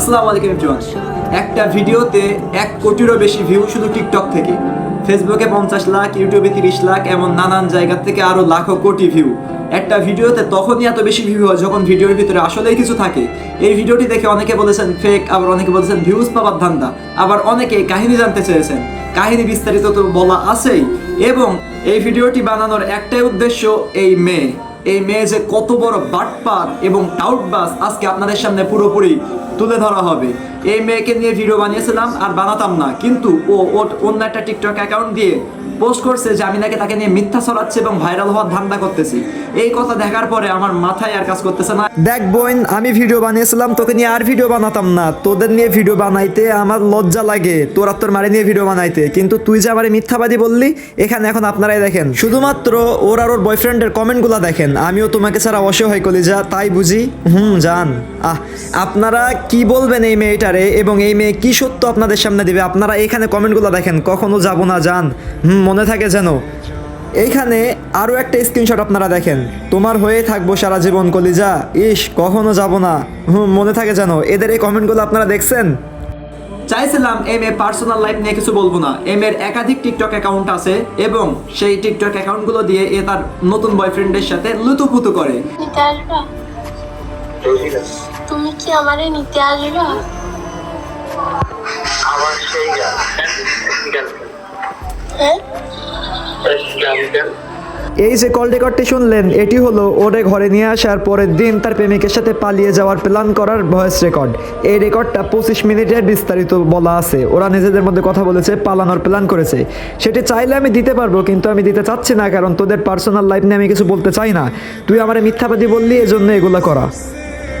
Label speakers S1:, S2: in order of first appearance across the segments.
S1: আসসালামু আলাইকুম এভরিওয়ান একটা ভিডিওতে এক কোটিরও বেশি ভিউ শুধু টিকটক থেকে। ফেসবুকে পঞ্চাশ লাখ ইউটিউবে তিরিশ লাখ, এমন নানান জায়গা থেকে আরও লাখো কোটি ভিউ একটা ভিডিওতে তখনই এত বেশি ভিউ হয় যখন ভিডিওর ভিতরে আসলেই কিছু থাকে। এই ভিডিওটি দেখে অনেকে বলেছেন ফেক আবার অনেকে বলেছেন ভিউজ পাওয়ার ধান্দা। আবার অনেকে কাহিনী জানতে চেয়েছেন। কাহিনী বিস্তারিত তো বলা আছেই। এবং এই ভিডিওটি বানানোর একটাই উদ্দেশ্য, এই মেয়ে। এই মেয়ে যে কত বড় বাটপাত এবং টাউটবাস আজকে আপনাদের সামনে পুরোপুরি তুলে ধরা হবে। এই মেয়েকে নিয়ে ভিডিও বানিয়েছিলাম আর বানাতাম না। কিন্তু ও অন্য একটা টিকটক অ্যাকাউন্ট দিয়ে পোস্ট করছে যে আমি নাকি তাকে নিয়ে মিথ্যা ছড়াচ্ছে এবং ভাইরাল হওয়ার ধান্দা করতেছি। এই কথা দেখার পরে আমার মাথায় আর কাজ করতেছে না।
S2: দেখ বোন, আমি ভিডিও বানিয়েছিলাম, তোকে নিয়ে আর ভিডিও বানাতাম না। তোদের নিয়ে ভিডিও বানাইতে আমার লজ্জা লাগে, তোর তোর মারে নিয়ে ভিডিও বানাইতে। কিন্তু তুই যে আমার মিথ্যাবাদী বললি, এখানে এখন আপনারাই দেখেন। শুধুমাত্র ওর আর ওর বয়ফ্রেন্ডের কমেন্টগুলো দেখেন। আমিও তোমাকে ছাড়া অসহায় কলিজা তাই বুঝি? হুম, জান। আহ, আপনারা কি বলবেন এই মেয়েটারে এবং এই মেয়ে কি সত্য আপনাদের সামনে দিবে? আপনারা এখানে কমেন্টগুলো দেখেন, কখনো যাব না, জান। হুম মনে থাকে যেন। এইখানে আরও একটা স্ক্রিনশট আপনারা দেখেন। তোমার হয়ে থাকব সারা জীবন কলিজা। ইস কখনো যাব না। হুম মনে থাকে যেন। এদের এই কমেন্টগুলো আপনারা দেখছেন?
S1: চাইছিলাম এম এ পার্সোনাল লাইফ নিয়ে কিছু বলব না। এম এর একাধিক টিকটক অ্যাকাউন্ট আছে এবং সেই টিকটক অ্যাকাউন্টগুলো দিয়ে এ তার নতুন বয়ফ্রেন্ডের সাথে লুতুপুতু করে।
S3: তুমি কি আমারে নিতে আসবা?
S4: আমার সেই
S2: এই যে কল রেকর্ডটি শুনলেন, এটি হলো ওরে ঘরে নিয়ে আসার পরের দিন তার প্রেমিকের সাথে পালিয়ে যাওয়ার প্ল্যান করার ভয়েস রেকর্ড এই রেকর্ডটা পঁচিশ মিনিটের বিস্তারিত বলা আছে। ওরা নিজেদের মধ্যে কথা বলেছে, পালানোর প্ল্যান করেছে। সেটি চাইলে আমি দিতে পারব, কিন্তু আমি দিতে চাচ্ছি না, কারণ তোদের পার্সোনাল লাইফ নিয়ে আমি কিছু বলতে চাই না। তুই আমার মিথ্যাবাদী বললি, এজন্য এগুলো করা।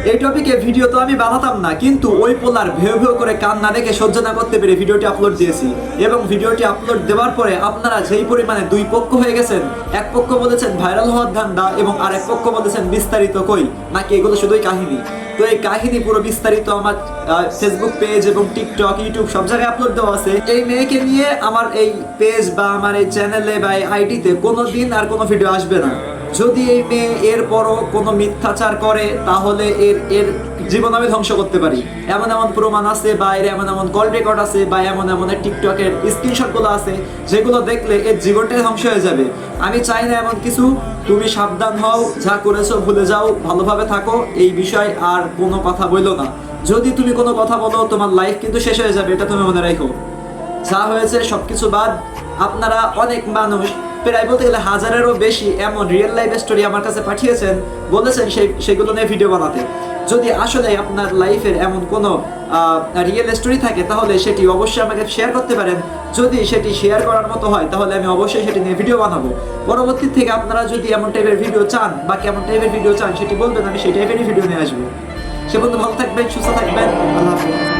S1: এই টপিকে ভিডিও তো আমি বানাতাম না, কিন্তু ওই পোলার ভেউ ভেউ করে কান না দেখে সহ্য না করতে পেরে ভিডিওটি আপলোড দিয়েছি। এবং ভিডিওটি আপলোড দেওয়ার পরে আপনারা যেই পরিমাণে দুই পক্ষ হয়ে গেছেন, এক পক্ষ বলেছেন ভাইরাল হওয়ার ধান্দা এবং আরেক পক্ষ বলেছেন বিস্তারিত কই, নাকি এগুলো শুধুই কাহিনী? তো এই কাহিনী পুরো বিস্তারিত আমার ফেসবুক পেজ এবং টিকটক ইউটিউব সব জায়গায় আপলোড দেওয়া আছে। এই মেয়েকে নিয়ে আমার এই পেজ বা আমার এই চ্যানেলে বা এই আইডিতে কোনো দিন আর কোনো ভিডিও আসবে না। যদি এই মেয়ে এরপরও কোনো মিথ্যাচার করে, তাহলে এর এর জীবন আমি ধ্বংস করতে পারি। এমন এমন প্রমাণ আছে বা এর এমন এমন কল রেকর্ড আছে বা এমন এমন টিকটকের স্ক্রিনশটগুলো আছে, যেগুলো দেখলে এর জীবনটাই ধ্বংস হয়ে যাবে। আমি চাই না এমন কিছু। তুমি সাবধান হও, যা করেছ ভুলে যাও, ভালোভাবে থাকো, এই বিষয়ে আর কোনো কথা বইলো না। যদি তুমি কোনো কথা বলো, তোমার লাইফ কিন্তু শেষ হয়ে যাবে, এটা তুমি মনে রাখো। যা হয়েছে সবকিছু বাদ, আপনারা অনেক মানুষ প্রায় বলতে গেলে হাজারেরও বেশি এমন রিয়েল লাইফ স্টোরি আমার কাছে পাঠিয়েছেন। বলেছেন সেই, সেগুলো নিয়ে ভিডিও বানাতে। যদি আসলে আপনার লাইফের এমন কোনো রিয়েল স্টোরি থাকে, তাহলে সেটি অবশ্যই আমাকে শেয়ার করতে পারেন। যদি সেটি শেয়ার করার মতো হয়, তাহলে আমি অবশ্যই সেটি নিয়ে ভিডিও বানাবো। পরবর্তী থেকে আপনারা যদি এমন টাইপের ভিডিও চান, বা কেমন টাইপের ভিডিও চান, সেটি বলবেন, আমি সেই টাইপেরই ভিডিও নিয়ে আসব। সে পর্যন্ত ভালো থাকবেন, সুস্থ থাকবেন, আল্লাহ হাফেজ।